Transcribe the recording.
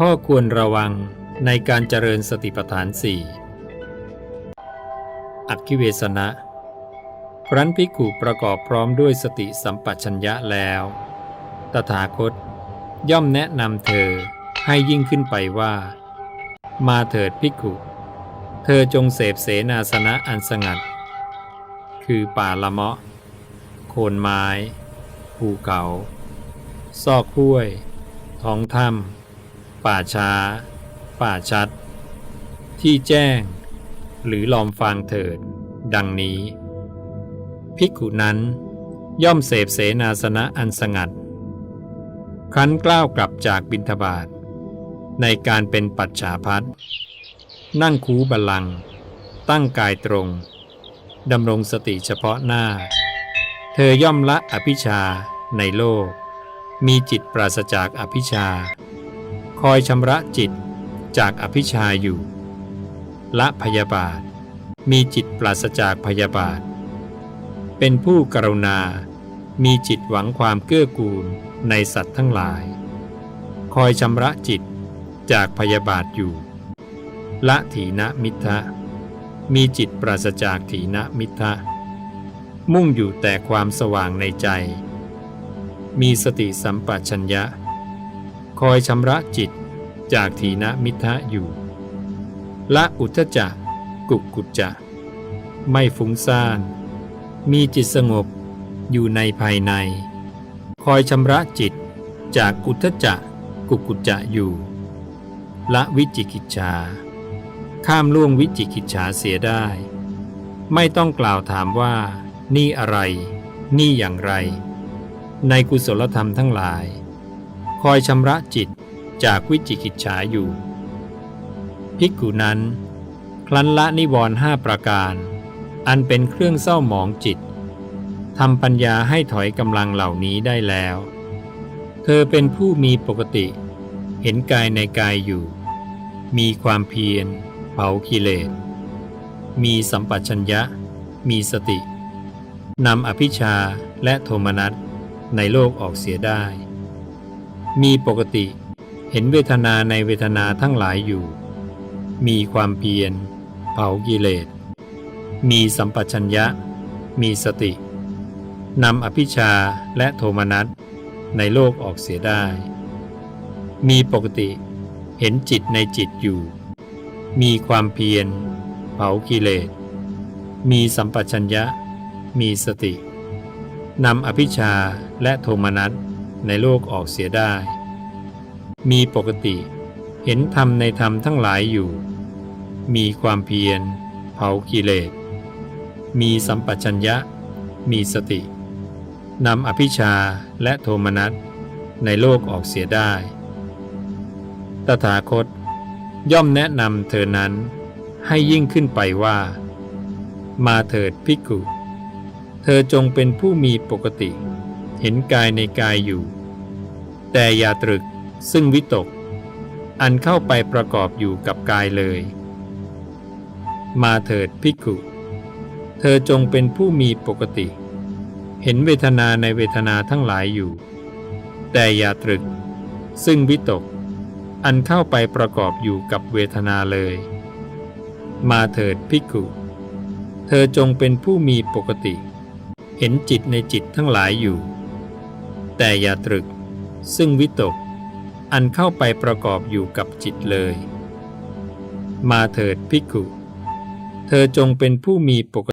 ข้อควรระวังในการเจริญสติปัฏฐานสี่อักขิเวสนะครั้นภิกขุประกอบพร้อมด้วยสติสัมปชัญญะแล้ว ตถาคต ย่อมแนะนำเธอให้ยิ่งขึ้นไปว่า มาเถิดภิกขุ เธอจงเสพเสนาสนะอันสงัด คือป่าละเมาะ โคนไม้ ภูเขา ซอกห้วย ท้องถ้ำ ป่าช้า ป่าชัด ที่แจ้ง หรือลอมฟางเถิด ดังนี้ ภิกขุนั้น ย่อมเสพเสนาสนะอันสงัด ครั้นกล้าวกลับจากบิณฑบาตในการเป็นปัจฉาพัดนั่งคูบัลลัง ตั้งกายตรง ดำรงสติเฉพาะหน้า เธอย่อมละอภิชาในโลก มีจิตปราศจากอภิชา อยชำระจิตจากอภิชาอยู่ ละพยาบาท มีจิตปราศจากพยาบาท เป็นผู้กรุณา มีจิตหวังความเกื้อกูลในสัตว์ทั้งหลาย คอยชำระจิตจากพยาบาทอยู่ ละถีนมิทะ มีจิตปราศจากถีนมิทะ มุ่งอยู่แต่ความสว่างในใจ มีสติสัมปชัญญะ คอยชำระจิต จากถีนมิทะอยู่ ละอุทธจักุกกุจจะ ไม่ฟุ้งซ่าน มีจิตสงบอยู่ในภายใน คอยชำระจิตจากอุทธจักุกกุจจะอยู่ ละวิจิกิจฉาข้ามล่วงวิจิกิจฉาเสียได้ ไม่ต้องกล่าวถามว่านี่อะไร นี่อย่างไร ในกุศลธรรมทั้งหลาย คอยชำระจิต จากวิจิกิจฉาอยู่ ภิกขุนั้น คลันละนิวรณ์ห้าประการ อันเป็นเครื่องเศร้าหมองจิตทำปัญญาให้ถอยกำลังเหล่านี้ได้แล้ว เธอเป็นผู้มีปกติ เห็นกายในกายอยู่ มีความเพียร เผากิเลส มีสัมปชัญญะ มีสติ นำอภิชาและโทมนัสในโลกออกเสียได้ มีปกติ เห็นเวทนาในเวทนาทั้งหลายอยู่ มีความเพียร เผากิเลส มีสัมปชัญญะ มีสติ นำอภิชาและโทมนัสในโลกออกเสียได้ มีปกติเห็นจิตในจิตอยู่ มีความเพียร เผากิเลส มีสัมปชัญญะ มีสติ นำอภิชาและโทมนัสในโลกออกเสียได้ มีปกติ เห็นธรรมในธรรมทั้งหลายอยู่ มีความเพียร เผากิเลส มีสัมปชัญญะ มีสติ นำอภิชาและโทมนัสในโลกออกเสียได้ ตถาคตย่อมแนะนำเธอนั้นให้ยิ่งขึ้นไปว่า มาเถิดภิกุ เธอจงเป็นผู้มีปกติ เห็นกายในกายอยู่ แต่อย่าตรึก ซึ่งวิตก อันเข้าไปประกอบอยู่กับกายเลย มาเถิดภิกุ เธอจงเป็นผู้มีปกติ เห็นเวทนาในเวทนาทั้งหลายอยู่ แต่อย่าตรึก ซึ่งวิตก อันเข้าไปประกอบอยู่กับเวทนาเลย มาเถิดภิกุ เธอจงเป็นผู้มีปกติ เห็นจิตในจิตทั้งหลายอยู่ แต่อย่าตรึกซึ่งวิตก อันเข้าไปประกอบอยู่กับจิตเลย มาเถิดภิกขุ เธอจงเป็นผู้มีปก